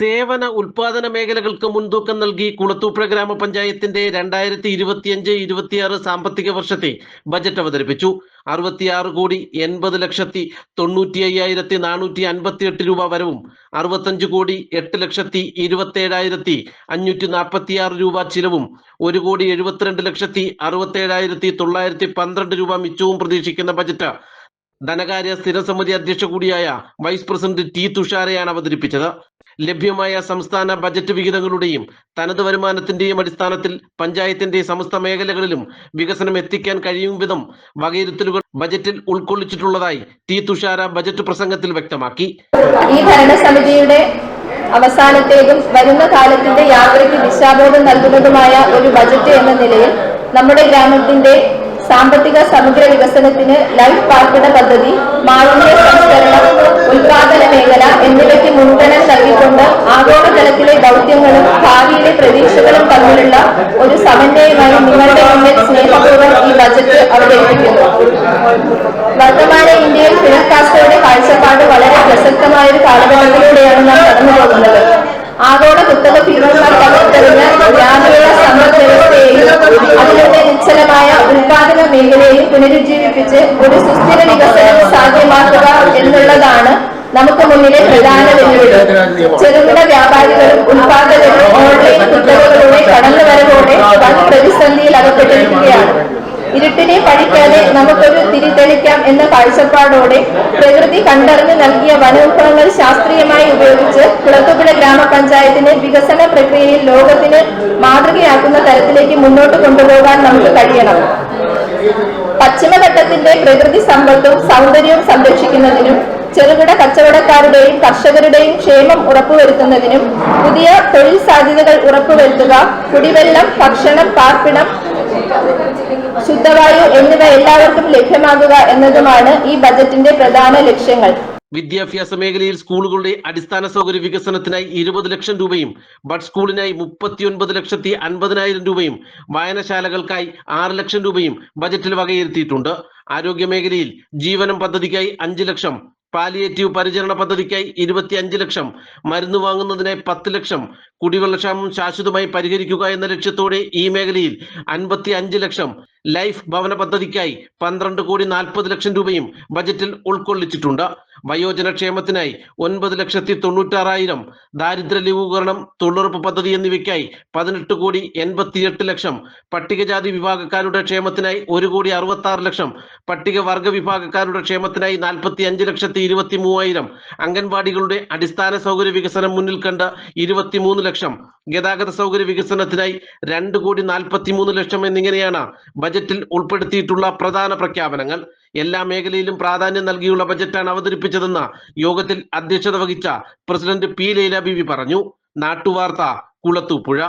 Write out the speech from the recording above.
സേവന ഉൽപാദന മേഖലകൾക്ക് മുൻതൂക്കം നൽകി കുളത്തൂപ്പുഴ ഗ്രാമപഞ്ചായത്തിന്റെ രണ്ടായിരത്തി ഇരുപത്തിയഞ്ച് ഇരുപത്തിയാറ് സാമ്പത്തിക വർഷത്തെ ബജറ്റ് അവതരിപ്പിച്ചു. അറുപത്തിയാറ് കോടി എൺപത് ലക്ഷത്തി തൊണ്ണൂറ്റി അയ്യായിരത്തി നാനൂറ്റി അൻപത്തി എട്ട് രൂപ വരവും അറുപത്തഞ്ച് കോടി എട്ട് ലക്ഷത്തി ഇരുപത്തേഴായിരത്തി അഞ്ഞൂറ്റി നാൽപ്പത്തി ആറ് രൂപ ചിലവും ഒരു കോടി എഴുപത്തിരണ്ട് ലക്ഷത്തി അറുപത്തേഴായിരത്തി തൊള്ളായിരത്തി പന്ത്രണ്ട് രൂപ മിച്ചവും പ്രതീക്ഷിക്കുന്ന ബജറ്റ്. ധനകാര്യ സ്ഥിരസമിതി അധ്യക്ഷ കൂടിയായ വൈസ് പ്രസിഡന്റ് ടി തുഷാരയാണ് അവതരിപ്പിച്ചത്. ലഭ്യമായ സംസ്ഥാന ബജറ്റ് വിഹിതങ്ങളുടെയും തനത് വരുമാനത്തിന്റെയും അടിസ്ഥാനത്തിൽ പഞ്ചായത്തിന്റെ സമസ്ത മേഖലകളിലും വികസനം എത്തിക്കാൻ കഴിയും വിധം വകയിരുത്തലുകൾ ബജറ്റിൽ ഉൾക്കൊള്ളിച്ചിട്ടുള്ളതായി ടി തുഷാര ബജറ്റ് പ്രസംഗത്തിൽ വ്യക്തമാക്കി. ഈ ഭരണസമിതിയുടെ അവസാനത്തേതും വരുന്ന കാലത്തിന്റെ യാത്രയ്ക്ക് ദിശാബോധം നൽകുന്നതുമായ ഒരു ബജറ്റ് എന്ന നിലയിൽ നമ്മുടെ ഗ്രാമത്തിന്റെ സാമ്പത്തിക സമഗ്ര വികസനത്തിന് ലൈഫ് പാർപ്പിട പദ്ധതി മാലിന്യ സംസ്കരണം ഉൽപാദന മേഖല എന്നിവയ്ക്ക് മുൻഗണന ആഗോളതലത്തിലെ ദൗത്യങ്ങളും ഭാവിയിലെ പ്രതീക്ഷകളും തമ്മിലുള്ള ഒരു സമന്വയമായി നിങ്ങളുടെ മുന്നിൽ സ്നേഹപൂർവം ഈ ബജറ്റ് അവതരിപ്പിക്കുന്നു വർത്തമാന ഇന്ത്യയിൽ ഫിലിം കാസ്റ്റോയുടെ കാഴ്ചപ്പാട് വളരെ പ്രസക്തമായ ഒരു കാലഘട്ടത്തിലൂടെയാണ് നാം കടന്നു പോകുന്നത്. ആഗോള കുത്തക ഭീമന്മാർ തകർത്തെറിഞ്ഞ ഗ്രാമീണ സമ്പദ് വ്യവസ്ഥയെയും അതിലൂടെ നിശ്ചലമായ ഉൽപാദന മേഖലയെയും പുനരുജ്ജീവിപ്പിച്ച് ഒരു സുസ്ഥിര വികസനം സാധ്യമാക്കുക എന്നുള്ളതാണ് നമുക്ക് മുന്നിലെ പ്രധാന വെല്ലുവിളി ചെറുകിട വ്യാപാരികളും ഉൽപാദകരും ഓൺലൈൻ കുത്തകകളുടെ കടന്നുവരവോടെ വൻ പ്രതിസന്ധിയിൽ അകപ്പെട്ടിരിക്കുകയാണ്. ഇരുട്ടിനെ പഠിക്കാതെ നമുക്കൊരു തിരിതെളിക്കാം എന്ന കാഴ്ചപ്പാടോടെ പ്രകൃതി കണ്ടറിഞ്ഞ് നൽകിയ വനവിഭവങ്ങൾ ശാസ്ത്രീയമായി ഉപയോഗിച്ച് കുളത്തുപുഴ ഗ്രാമപഞ്ചായത്തിനെ വികസന പ്രക്രിയയിൽ ലോകത്തിന് മാതൃകയാക്കുന്ന തരത്തിലേക്ക് മുന്നോട്ട് കൊണ്ടുപോകാൻ നമുക്ക് കഴിയണം. പശ്ചിമഘട്ടത്തിന്റെ പ്രകൃതി സമ്പത്തും സൗന്ദര്യവും സംരക്ഷിക്കുന്നതിനും ചെറുകിട കച്ചവടക്കാരുടെയും കർഷകരുടെയും ക്ഷേമം ഉറപ്പുവരുത്തുന്നതിനും പുതിയ തൊഴിൽ സാധ്യതകൾ ഉറപ്പുവരുത്തുക കുടിവെള്ളം ഭക്ഷണം പാർപ്പിടം ശുദ്ധവായു എന്നിവ എല്ലാവർക്കും ലഭ്യമാകുക എന്നതുമാണ് ഈ ബജറ്റിന്റെ പ്രധാന ലക്ഷ്യങ്ങൾ. വിദ്യാഭ്യാസ മേഖലയിൽ സ്കൂളുകളുടെ അടിസ്ഥാന സൗകര്യ വികസനത്തിനായി ഇരുപത് ലക്ഷം രൂപയും ബഡ് സ്കൂളിനായി മുപ്പത്തിയൊൻപത് ലക്ഷത്തി അൻപതിനായിരം രൂപയും വായനശാലകൾക്കായി ആറ് ലക്ഷം രൂപയും ബജറ്റിൽ വകയിരുത്തിയിട്ടുണ്ട്. ആരോഗ്യ മേഖലയിൽ ജീവനം പദ്ധതിക്കായി അഞ്ച് ലക്ഷം പാലിയേറ്റീവ് പരിചരണ പദ്ധതിക്കായി ഇരുപത്തി അഞ്ച് ലക്ഷം. മരുന്ന് വാങ്ങുന്നതിനായി പത്ത് ലക്ഷം. കുടിവെള്ളക്ഷാമം ശാശ്വതമായി പരിഹരിക്കുക എന്ന ലക്ഷ്യത്തോടെ ഈ മേഖലയിൽ അൻപത്തി അഞ്ച് ലക്ഷം. ലൈഫ് ഭവന പദ്ധതിക്കായി പന്ത്രണ്ട് കോടി നാൽപ്പത് ലക്ഷം രൂപയും ബജറ്റിൽ ഉൾക്കൊള്ളിച്ചിട്ടുണ്ട്. വയോജന ക്ഷേമത്തിനായി ഒൻപത് ലക്ഷത്തി തൊണ്ണൂറ്റാറായിരം ദാരിദ്ര്യ ലഘൂകരണം തൊഴിലുറപ്പ് പദ്ധതി എന്നിവയ്ക്കായി പതിനെട്ട് കോടി എൺപത്തിയെട്ട് ലക്ഷം പട്ടികജാതി വിഭാഗക്കാരുടെ ക്ഷേമത്തിനായി ഒരു കോടി അറുപത്തി ലക്ഷം പട്ടികവർഗ വിഭാഗക്കാരുടെ ക്ഷേമത്തിനായി നാൽപ്പത്തി അഞ്ച് ലക്ഷത്തി ഇരുപത്തി മൂവായിരം അംഗൻവാടികളുടെ അടിസ്ഥാന സൗകര്യ വികസനം മുന്നിൽ കണ്ട് ഇരുപത്തിമൂന്ന് ലക്ഷം ഗതാഗത സൗകര്യ വികസനത്തിനായി രണ്ട് കോടി നാൽപ്പത്തി മൂന്ന് ലക്ഷം എന്നിങ്ങനെയാണ് ബജറ്റിൽ ഉൾപ്പെടുത്തിയിട്ടുള്ള പ്രധാന പ്രഖ്യാപനങ്ങൾ. എല്ലാ മേഖലയിലും പ്രാധാന്യം നൽകിയുള്ള ബജറ്റാണ് അവതരിപ്പിച്ചതെന്ന് യോഗത്തിൽ അധ്യക്ഷത വഹിച്ച പ്രസിഡന്റ് പി ലൈല പറഞ്ഞു. നാട്ടുവാർത്ത കുളത്തൂപ്പുഴ.